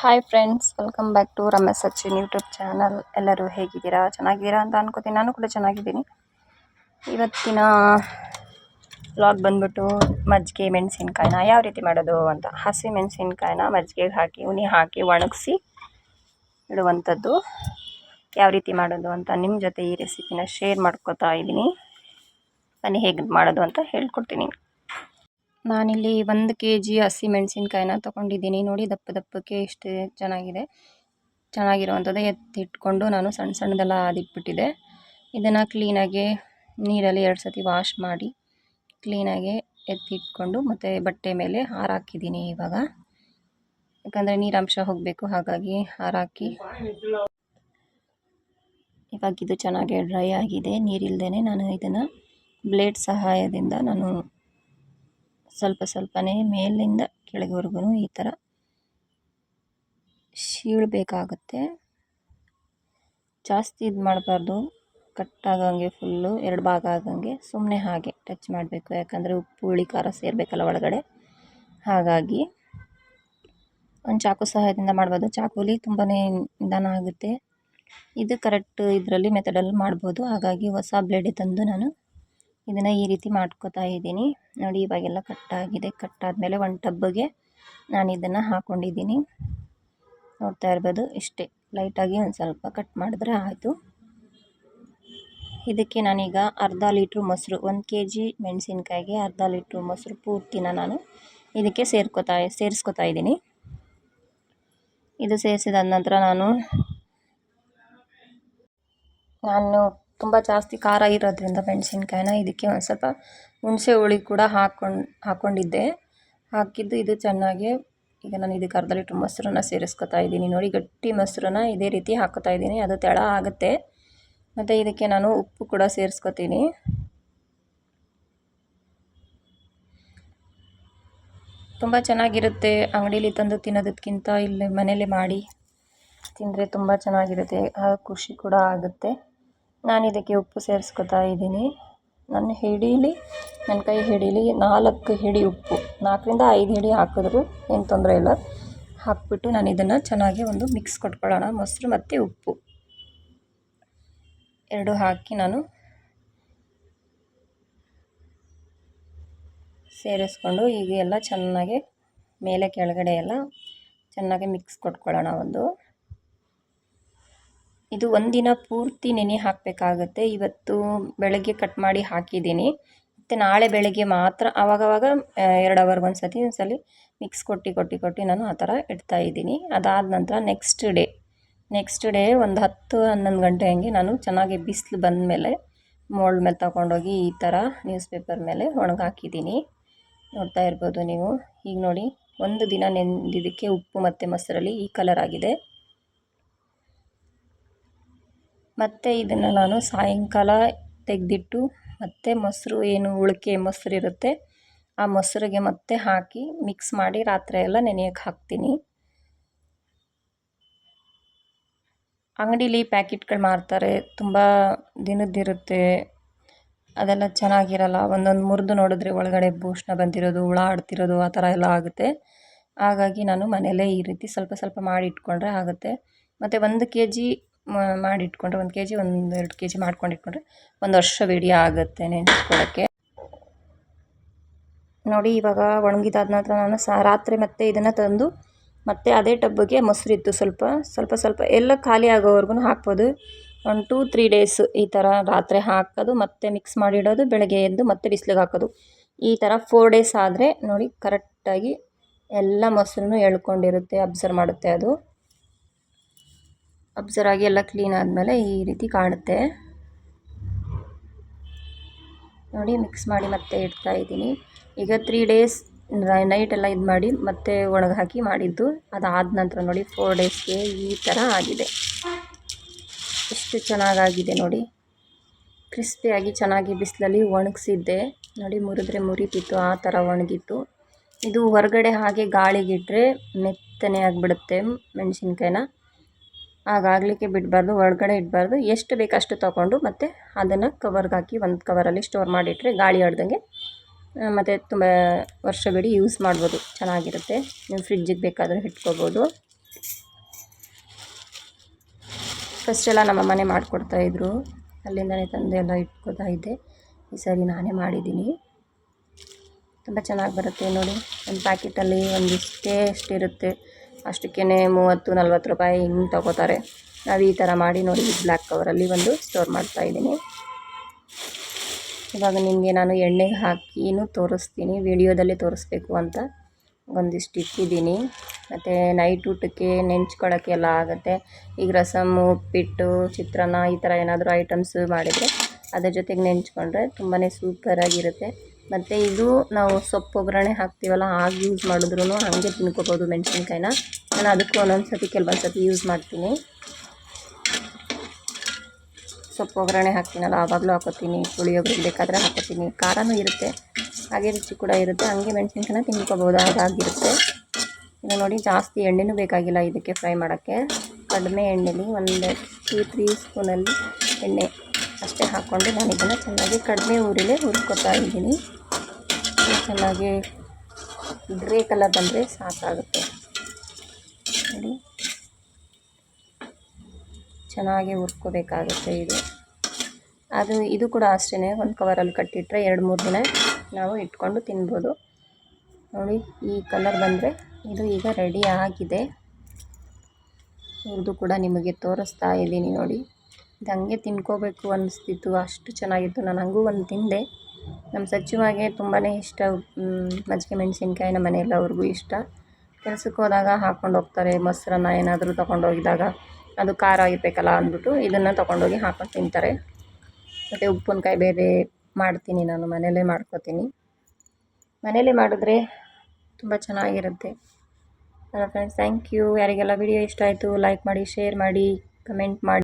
Hi friends welcome back to Ramesh Sachin YouTube channel ಎಲ್ಲರೂ ಹೇಗಿದ್ದೀರಾ? ಚೆನ್ನಾಗಿದ್ದೀರಾ ಅಂತ ಅನ್ಕೋತೀನಿ. ನಾನು ಕೂಡ ಚೆನ್ನಾಗಿದ್ದೀನಿ. ಇವತ್ತಿನ ವ್ಲಾಗ್ ಬಂದ್ಬಿಟ್ಟು ಮಜ್ಜಿಗೆ ಮೆಣಸಿನ್ಕಾಯಿನ ಯಾವ ರೀತಿ ಮಾಡೋದು ಅಂತ. ಹಸಿ ಮೆಣಸಿನ್ಕಾಯಿನ ಮಜ್ಜಿಗೆಗೆ ಹಾಕಿ, ಉನಿ ಹಾಕಿ ಒಣಗಿಸಿ ಇಡುವಂಥದ್ದು ಯಾವ ರೀತಿ ಮಾಡೋದು ಅಂತ ನಿಮ್ಮ ಜೊತೆ ಈ ರೆಸಿಪಿನ ಶೇರ್ ಮಾಡ್ಕೋತಾ ಇದ್ದೀನಿ. ಬನ್ನಿ ಹೇಗೆ ಮಾಡೋದು ಅಂತ ಹೇಳ್ಕೊಡ್ತೀನಿ. ನಾನಿಲ್ಲಿ ಒಂದು ಕೆ ಜಿ ಹಸಿ ಮೆಣಸಿನ್ಕಾಯಿನ ತೊಗೊಂಡಿದ್ದೀನಿ. ನೋಡಿ, ದಪ್ಪ ದಪ್ಪಕ್ಕೆ ಎಷ್ಟು ಚೆನ್ನಾಗಿದೆ. ಚೆನ್ನಾಗಿರುವಂಥದ್ದು ಎತ್ತಿಟ್ಕೊಂಡು ನಾನು ಸಣ್ಣ ಸಣ್ಣದೆಲ್ಲ ಅದಿಟ್ಬಿಟ್ಟಿದೆ ಇದನ್ನು ಕ್ಲೀನಾಗಿ ನೀರಲ್ಲಿ ಎರಡು ಸತಿ ವಾಶ್ ಮಾಡಿ ಕ್ಲೀನಾಗಿ ಎತ್ತಿಟ್ಕೊಂಡು ಮತ್ತು ಬಟ್ಟೆ ಮೇಲೆ ಹಾರಾಕಿದ್ದೀನಿ ಇವಾಗ. ಯಾಕಂದರೆ ನೀರಾಂಶ ಹೋಗಬೇಕು, ಹಾಗಾಗಿ ಹಾರಾಕಿ ಇವಾಗ ಇದು ಚೆನ್ನಾಗಿ ಡ್ರೈ ಆಗಿದೆ. ನೀರಿಲ್ದೇ ನಾನು ಇದನ್ನು ಬ್ಲೇಡ್ ಸಹಾಯದಿಂದ ನಾನು ಸ್ವಲ್ಪ ಸ್ವಲ್ಪನೇ ಮೇಲಿಂದ ಕೆಳಗೆವರೆಗೂ ಈ ಥರ ಶೀಳಬೇಕಾಗತ್ತೆ. ಜಾಸ್ತಿ ಇದು ಮಾಡಬಾರ್ದು. ಕಟ್ಟಾಗಂಗೆ ಫುಲ್ಲು ಎರಡು ಭಾಗ ಆಗಂಗೆ ಸುಮ್ಮನೆ ಹಾಗೆ ಟಚ್ ಮಾಡಬೇಕು. ಯಾಕಂದರೆ ಉಪ್ಪು, ಹುಳಿ, ಖಾರ ಸೇರಬೇಕಲ್ಲ ಒಳಗಡೆ. ಹಾಗಾಗಿ ಒಂದು ಚಾಕು ಸಹಾಯದಿಂದ ಮಾಡ್ಬೋದು. ಚಾಕುಲಿ ತುಂಬಾ ನಿಧಾನ ಆಗುತ್ತೆ. ಇದು ಕರೆಕ್ಟ್ ಇದರಲ್ಲಿ ಮೆಥಡಲ್ಲಿ ಮಾಡ್ಬೋದು. ಹಾಗಾಗಿ ಹೊಸ ಬ್ಲೇಡ್ ತಂದು ನಾನು ಇದನ್ನು ಈ ರೀತಿ ಮಾಡ್ಕೋತಾ ಇದ್ದೀನಿ. ನೋಡಿ, ಇವಾಗೆಲ್ಲ ಕಟ್ಟಾಗಿದೆ ಕಟ್ಟಾದಮೇಲೆ ಒಂದು ಟಬ್ಬಿಗೆ ನಾನು ಇದನ್ನು ಹಾಕ್ಕೊಂಡಿದ್ದೀನಿ ನೋಡ್ತಾ ಇರ್ಬೋದು, ಇಷ್ಟೇ. ಲೈಟಾಗಿ ಒಂದು ಸ್ವಲ್ಪ ಕಟ್ ಮಾಡಿದ್ರೆ ಆಯಿತು. ಇದಕ್ಕೆ ನಾನೀಗ ಅರ್ಧ ಲೀಟ್ರ್ ಮೊಸರು, ಒಂದು ಕೆ ಜಿ ಮೆಣಸಿನ್ಕಾಯಿಗೆ ಅರ್ಧ ಲೀಟ್ರ್ ಮೊಸರು ಪೂರ್ತಿನ ನಾನು ಇದಕ್ಕೆ ಸೇರ್ಕೋತಾ, ಸೇರಿಸ್ಕೊತಾ ಇದ್ದೀನಿ. ಇದು ಸೇರಿಸಿದ ನಂತರ ನಾನು ನಾನು ತುಂಬ ಜಾಸ್ತಿ ಖಾರ ಇರೋದ್ರಿಂದ ಮೆಣಸಿನ್ಕಾಯಿನ ಇದಕ್ಕೆ ಒಂದು ಸ್ವಲ್ಪ ಹುಣಸೆ ಹುಳಿ ಕೂಡ ಹಾಕ್ಕೊಂಡು ಹಾಕ್ಕೊಂಡಿದ್ದೆ ಹಾಕಿದ್ದು ಇದು ಚೆನ್ನಾಗಿ, ಈಗ ನಾನು ಇದಕ್ಕೆ ಅರ್ಧ ಲೀಟ್ರ್ ಮೊಸರನ್ನ ಸೇರಿಸ್ಕೊತಾ ಇದ್ದೀನಿ. ನೋಡಿ, ಗಟ್ಟಿ ಮೊಸರನ್ನ ಇದೇ ರೀತಿ ಹಾಕೋತಾ ಇದ್ದೀನಿ. ಅದು ತೆಳ ಆಗುತ್ತೆ. ಮತ್ತು ಇದಕ್ಕೆ ನಾನು ಉಪ್ಪು ಕೂಡ ಸೇರಿಸ್ಕೊತೀನಿ. ತುಂಬ ಚೆನ್ನಾಗಿರುತ್ತೆ. ಅಂಗಡೀಲಿ ತಂದು ತಿನ್ನೋದಕ್ಕಿಂತ ಇಲ್ಲಿ ಮನೇಲಿ ಮಾಡಿ ತಿಂದರೆ ತುಂಬ ಚೆನ್ನಾಗಿರುತ್ತೆ. ಖುಷಿ ಕೂಡ ಆಗುತ್ತೆ. ನಾನು ಇದಕ್ಕೆ ಉಪ್ಪು ಸೇರಿಸ್ಕೊತಾ ಇದ್ದೀನಿ. ನನ್ನ ಹಿಡೀಲಿ, ನನ್ನ ಕೈ ಹಿಡೀಲಿ ನಾಲ್ಕು ಹಿಡಿ ಉಪ್ಪು, ನಾಲ್ಕರಿಂದ ಐದು ಹಿಡಿ ಹಾಕಿದ್ರು, ಏನು ತೊಂದರೆ ಇಲ್ಲ. ಹಾಕ್ಬಿಟ್ಟು ನಾನು ಇದನ್ನು ಚೆನ್ನಾಗಿ ಒಂದು ಮಿಕ್ಸ್ ಕೊಟ್ಕೊಳ್ಳೋಣ. ಮೊಸರು ಮತ್ತು ಉಪ್ಪು. ಎರಡು ಹಾಕಿ ನಾನು ಸೇರಿಸ್ಕೊಂಡು, ಈಗ ಎಲ್ಲ ಚೆನ್ನಾಗಿ ಮೇಲೆ ಕೆಳಗಡೆ ಎಲ್ಲ ಚೆನ್ನಾಗಿ ಮಿಕ್ಸ್ ಕೊಟ್ಕೊಳ್ಳೋಣ ಒಂದು. ಇದು ಒಂದಿನ ಪೂರ್ತಿ ನೆನೆ ಹಾಕಬೇಕಾಗುತ್ತೆ. ಇವತ್ತು ಬೆಳಗ್ಗೆ ಕಟ್ ಮಾಡಿ ಹಾಕಿದ್ದೀನಿ. ಮತ್ತು ನಾಳೆ ಬೆಳಗ್ಗೆ ಮಾತ್ರ ಆವಾಗವಾಗ ಎರಡು ಅವರ್ಗೆ ಒಂದು ಸತಿ ಒಂದ್ಸಲಿ ಸಲ ಮಿಕ್ಸ್ ಕೊಟ್ಟು ಕೊಟ್ಟು ಕೊಟ್ಟು ನಾನು ಆ ಥರ ಇಡ್ತಾ ಇದ್ದೀನಿ. ಅದಾದ ನಂತರ ನೆಕ್ಸ್ಟ್ ಡೇ ನೆಕ್ಸ್ಟ್ ಡೇ ಒಂದು ಹತ್ತು, ಹನ್ನೊಂದು ಗಂಟೆ ಹಂಗೆ ನಾನು ಚೆನ್ನಾಗಿ ಬಿಸಿಲು ಬಂದ ಮೇಲೆ ಮೋಲ್ಡ್ ಮೇಲೆ ತಗೊಂಡೋಗಿ ಈ ಥರ ನ್ಯೂಸ್ ಪೇಪರ್ ಮೇಲೆ ಒಣಗಾಕಿದ್ದೀನಿ ನೋಡ್ತಾ ಇರ್ಬೋದು ನೀವು. ಈಗ ನೋಡಿ, ಒಂದು ದಿನ ನೆಂದಿದ್ದಕ್ಕೆ ಉಪ್ಪು ಮತ್ತು ಮೊಸರಲ್ಲಿ ಈ ಕಲರ್ ಆಗಿದೆ. ಮತ್ತು ಇದನ್ನು ನಾನು ಸಾಯಂಕಾಲ ತೆಗೆದಿಟ್ಟು ಮತ್ತು ಮೊಸರು ಏನು ಉಳಿಕೆ ಮೊಸರು ಇರುತ್ತೆ, ಆ ಮೊಸರಿಗೆ ಮತ್ತೆ ಹಾಕಿ ಮಿಕ್ಸ್ ಮಾಡಿ ರಾತ್ರಿ ಎಲ್ಲ ನೆನೆಯೋಕ್ಕೆ ಹಾಕ್ತೀನಿ. ಅಂಗಡೀಲಿ ಪ್ಯಾಕೆಟ್ಗಳು ಮಾರ್ತಾರೆ, ತುಂಬ ದಿನದ್ದಿರುತ್ತೆ ಅದೆಲ್ಲ ಚೆನ್ನಾಗಿರಲ್ಲ. ಒಂದೊಂದು ಮುರಿದು ನೋಡಿದ್ರೆ ಒಳಗಡೆ ಭೂಷಣ ಬಂದಿರೋದು, ಹುಳ ಆಡ್ತಿರೋದು, ಆ ಥರ ಎಲ್ಲ ಆಗುತ್ತೆ. ಹಾಗಾಗಿ ನಾನು ಮನೆಯಲ್ಲೇ ಈ ರೀತಿ ಸ್ವಲ್ಪ ಸ್ವಲ್ಪ ಮಾಡಿ ಇಟ್ಕೊಂಡ್ರೆ ಆಗುತ್ತೆ. ಮತ್ತು ಒಂದು ಕೆ ಜಿ ಮಾಡಿ ಇಟ್ಕೊಂಡ್ರೆ ಒಂದು ಕೆ ಜಿ ಒಂದು ಎರಡು ಕೆ ಜಿ ಮಾಡ್ಕೊಂಡು ಇಟ್ಕೊಂಡ್ರೆ ಒಂದು ವರ್ಷ ವಿಡಿಯೋ ಆಗುತ್ತೆ ನೆನೆಸ್ಕೊಳ್ಳೋಕ್ಕೆ ನೋಡಿ, ಇವಾಗ ಒಣಗಿದಾದ ನಂತರ ನಾನು ಸಹ ರಾತ್ರಿ ಮತ್ತೆ ಇದನ್ನು ತಂದು ಮತ್ತೆ ಅದೇ ಟಬ್ಬಿಗೆ ಮೊಸರಿತ್ತು ಸ್ವಲ್ಪ ಸ್ವಲ್ಪ ಸ್ವಲ್ಪ ಎಲ್ಲ ಖಾಲಿ ಆಗೋವರೆಗೂ ಹಾಕ್ಬೋದು. ಒಂದು ಟೂ ತ್ರೀ ಡೇಸ್ ಈ ಥರ ರಾತ್ರಿ ಹಾಕೋದು, ಮತ್ತೆ ಮಿಕ್ಸ್ ಮಾಡಿಡೋದು, ಬೆಳಗ್ಗೆ ಎದ್ದು ಮತ್ತೆ ಬಿಸಿಲಿಗೆ ಹಾಕೋದು. ಈ ಥರ ಫೋರ್ ಡೇಸ್ ಆದರೆ ನೋಡಿ ಕರೆಕ್ಟಾಗಿ ಎಲ್ಲ ಮೊಸರನ್ನು ಎಳ್ಕೊಂಡಿರುತ್ತೆ ಅಬ್ಸರ್ವ್ ಮಾಡುತ್ತೆ ಅದು. ಅಬ್ಸರ್ವ್ ಆಗಿ ಎಲ್ಲ ಕ್ಲೀನ್ ಆದಮೇಲೆ ಈ ರೀತಿ ಕಾಣುತ್ತೆ. ನೋಡಿ ಮಿಕ್ಸ್ ಮಾಡಿ ಮತ್ತೆ ಇಡ್ತಾ ಇದ್ದೀನಿ. ಈಗ ತ್ರೀ ಡೇಸ್ ನೈಟ್ ಎಲ್ಲ ಇದು ಮಾಡಿ ಮತ್ತೆ ಒಣಗಿ ಹಾಕಿ ಮಾಡಿದ್ದು. ಅದಾದ ನಂತರ ನೋಡಿ ಫೋರ್ ಡೇಸ್ಗೆ ಈ ಥರ ಆಗಿದೆ. ಎಷ್ಟು ಚೆನ್ನಾಗಾಗಿದೆ ನೋಡಿ. ಕ್ರಿಸ್ಪಿಯಾಗಿ ಚೆನ್ನಾಗಿ ಬಿಸಿಲಲ್ಲಿ ಒಣಗಿಸಿದ್ದೆ. ನೋಡಿ, ಮುರಿದ್ರೆ ಮುರಿತಿತ್ತು, ಆ ಥರ ಒಣಗಿತ್ತು. ಇದು ಹೊರಗಡೆ ಹಾಗೆ ಗಾಳಿಗಿಟ್ಟರೆ ಮೆತ್ತನೆ ಆಗಿಬಿಡುತ್ತೆ ಮೆಣಸಿನ್ಕಾಯಿನ. ಹಾಗಾಗಲಿಕ್ಕೆ ಬಿಡಬಾರ್ದು, ಒಳಗಡೆ ಇಡಬಾರ್ದು. ಎಷ್ಟು ಬೇಕು ಅಷ್ಟು ತೊಗೊಂಡು ಮತ್ತು ಅದನ್ನು ಕವರ್ಗೆ ಹಾಕಿ ಒಂದು ಕವರಲ್ಲಿ ಸ್ಟೋರ್ ಮಾಡಿಟ್ಟರೆ ಗಾಳಿ ಆಡ್ದಂಗೆ ಮತ್ತು ತುಂಬ ವರ್ಷವಿಡೀ ಯೂಸ್ ಮಾಡ್ಬೋದು. ಚೆನ್ನಾಗಿರುತ್ತೆ. ನೀವು ಫ್ರಿಜ್ಜಿಗೆ ಬೇಕಾದರೆ ಇಟ್ಕೋಬೋದು. ಫಸ್ಟ್ ಎಲ್ಲ ನಮ್ಮ ಮನೆ ಮಾಡಿಕೊಡ್ತಾ ಇದ್ರು. ಅಲ್ಲಿಂದನೇ ತಂದೆ ಎಲ್ಲ ಇಟ್ಕೋತಾ ಇದ್ದೆ. ಈ ಸರಿ ನಾನೇ ಮಾಡಿದ್ದೀನಿ. ತುಂಬ ಚೆನ್ನಾಗಿ ಬರುತ್ತೆ ನೋಡಿ. ಒಂದು ಪ್ಯಾಕೆಟಲ್ಲಿ ಒಂದಿಷ್ಟೇ ಎಷ್ಟಿರುತ್ತೆ ಅಷ್ಟಕ್ಕೇ ಮೂವತ್ತು, ನಲ್ವತ್ತು ರೂಪಾಯಿ ಹಿಂಗೆ ತಗೋತಾರೆ. ನಾವು ಈ ಥರ ಮಾಡಿ ನೋಡಿ ಬ್ಲ್ಯಾಕ್ ಕವರಲ್ಲಿ ಒಂದು ಸ್ಟೋರ್ ಮಾಡ್ತಾ ಇದ್ದೀನಿ. ಇವಾಗ ನಿಮಗೆ ನಾನು ಎಣ್ಣೆಗೆ ಹಾಕಿನೂ ತೋರಿಸ್ತೀನಿ. ವಿಡಿಯೋದಲ್ಲಿ ತೋರಿಸ್ಬೇಕು ಅಂತ ಒಂದಿಷ್ಟು ಇಟ್ಟಿದ್ದೀನಿ. ಮತ್ತು ನೈಟ್ ಊಟಕ್ಕೆ ನೆಂಚ್ಕೊಳ್ಳೋಕ್ಕೆ ಎಲ್ಲ ಆಗುತ್ತೆ. ಈಗ ರಸಮ್ಮು ಉಪ್ಪಿಟ್ಟು, ಚಿತ್ರಾನ್ನ ಈ ಥರ ಏನಾದರೂ ಐಟಮ್ಸ್ ಮಾಡಿದರೆ ಅದ್ರ ಜೊತೆಗೆ ನೆಂಚ್ಕೊಂಡ್ರೆ ತುಂಬಾ ಸೂಪರಾಗಿರುತ್ತೆ ಮತ್ತು ಇದು ನಾವು ಸೊಪ್ಪು ಒಗ್ಗರಣೆ ಹಾಕ್ತೀವಲ್ಲ, ಆಗ ಯೂಸ್ ಮಾಡಿದ್ರೂ ಹಾಗೆ ತಿನ್ಕೋಬೋದು ಮೆಣಸಿನ್ಕಾಯಿನ. ನಾನು ಅದಕ್ಕೂ ಒಂದೊಂದು ಸತಿ ಕೆಲವೊಂದು ಸತಿ ಯೂಸ್ ಮಾಡ್ತೀನಿ. ಸೊಪ್ಪು ಒಗ್ಗರಣೆ ಹಾಕ್ತೀನಲ್ಲ, ಆವಾಗಲೂ ಹಾಕೋತೀನಿ. ಪುಳಿಯೋಗರೆ ಬೇಕಾದರೆ ಹಾಕೋತೀನಿ. ಖಾರನೂ ಇರುತ್ತೆ, ಹಾಗೆ ರುಚಿ ಕೂಡ ಇರುತ್ತೆ. ಹಾಗೆ ಮೆಣಸಿನ್ಕಾಯಿನ ತಿನ್ಕೋಬೋದು ಹಾಗಾಗಿರುತ್ತೆ ಇದು ನೋಡಿ, ಜಾಸ್ತಿ ಎಣ್ಣೆನೂ ಬೇಕಾಗಿಲ್ಲ ಇದಕ್ಕೆ ಫ್ರೈ ಮಾಡೋಕ್ಕೆ. ಕಡಿಮೆ ಎಣ್ಣೆಲಿ ಒಂದು ಟೂ ತ್ರೀ ಸ್ಪೂನಲ್ಲಿ ಎಣ್ಣೆ ಅಷ್ಟೇ ಹಾಕ್ಕೊಂಡು ನಾನು ಇದನ್ನು ಚೆನ್ನಾಗಿ ಕಡಿಮೆ ಊರಿಲೇ ಹುರ್ಕೊತಾ ಇದ್ದೀನಿ. ಚೆನ್ನಾಗಿ ಗ್ರೇ ಕಲರ್ ಬಂದರೆ ಸಾಕಾಗುತ್ತೆ. ನೋಡಿ. ಚೆನ್ನಾಗಿ ಹುರ್ಕೋಬೇಕಾಗುತ್ತೆ ಇದು. ಅದು, ಇದು ಕೂಡ ಅಷ್ಟೇ ಒಂದು ಕವರಲ್ಲಿ ಕಟ್ಟಿಟ್ಟರೆ ಎರಡು ಮೂರು ದಿನ ನಾವು ಇಟ್ಕೊಂಡು ತಿನ್ಬೋದು. ನೋಡಿ, ಈ ಕಲರ್ ಬಂದರೆ ಇದು ಈಗ ರೆಡಿ ಆಗಿದೆ. ಇದು ಕೂಡ ನಿಮಗೆ ತೋರಿಸ್ತಾ ಇದ್ದೀನಿ ನೋಡಿ. ಇದು ಹಂಗೆ ತಿನ್ಕೋಬೇಕು ಅನ್ನಿಸ್ತಿತ್ತು ಅಷ್ಟು ಚೆನ್ನಾಗಿತ್ತು. ನಾನು ಹಂಗೂ ಒಂದು ತಿಂದೆ. ನಮ್ಮ ಸಚಿವಾಗೆ ತುಂಬಾ ಇಷ್ಟ. ಮಜ್ಜಿಗೆ ಮೆಣಸಿನ್ಕಾಯಿ ನಮ್ಮ ಮನೆಯಲ್ಲವ್ರಿಗೂ ಇಷ್ಟ. ಕೆಲ್ಸಕ್ಕೆ ಹೋದಾಗ ಹಾಕ್ಕೊಂಡು ಹೋಗ್ತಾರೆ. ಮೊಸರನ್ನ ಏನಾದರೂ ತೊಗೊಂಡೋಗಿದಾಗ ಅದು ಖಾರ ಇರಬೇಕಲ್ಲ ಅಂದ್ಬಿಟ್ಟು ಇದನ್ನು ತೊಗೊಂಡೋಗಿ ಹಾಕ್ಕೊಂಡು ತಿಂತಾರೆ. ಮತ್ತು ಉಪ್ಪಿನಕಾಯಿ ಬೇರೆ ಮಾಡ್ತೀನಿ ನಾನು. ಮನೆಯಲ್ಲೇ ಮಾಡ್ಕೋತೀನಿ. ಮನೆಯಲ್ಲೇ ಮಾಡಿದ್ರೆ ತುಂಬ ಚೆನ್ನಾಗಿರುತ್ತೆ. ಫ್ರೆಂಡ್ಸ್ ಥ್ಯಾಂಕ್ ಯು ಯಾರಿಗೆಲ್ಲ ವಿಡಿಯೋ ಇಷ್ಟ ಆಯಿತು ಲೈಕ್ ಮಾಡಿ ಶೇರ್ ಮಾಡಿ ಕಮೆಂಟ್ ಮಾಡಿ.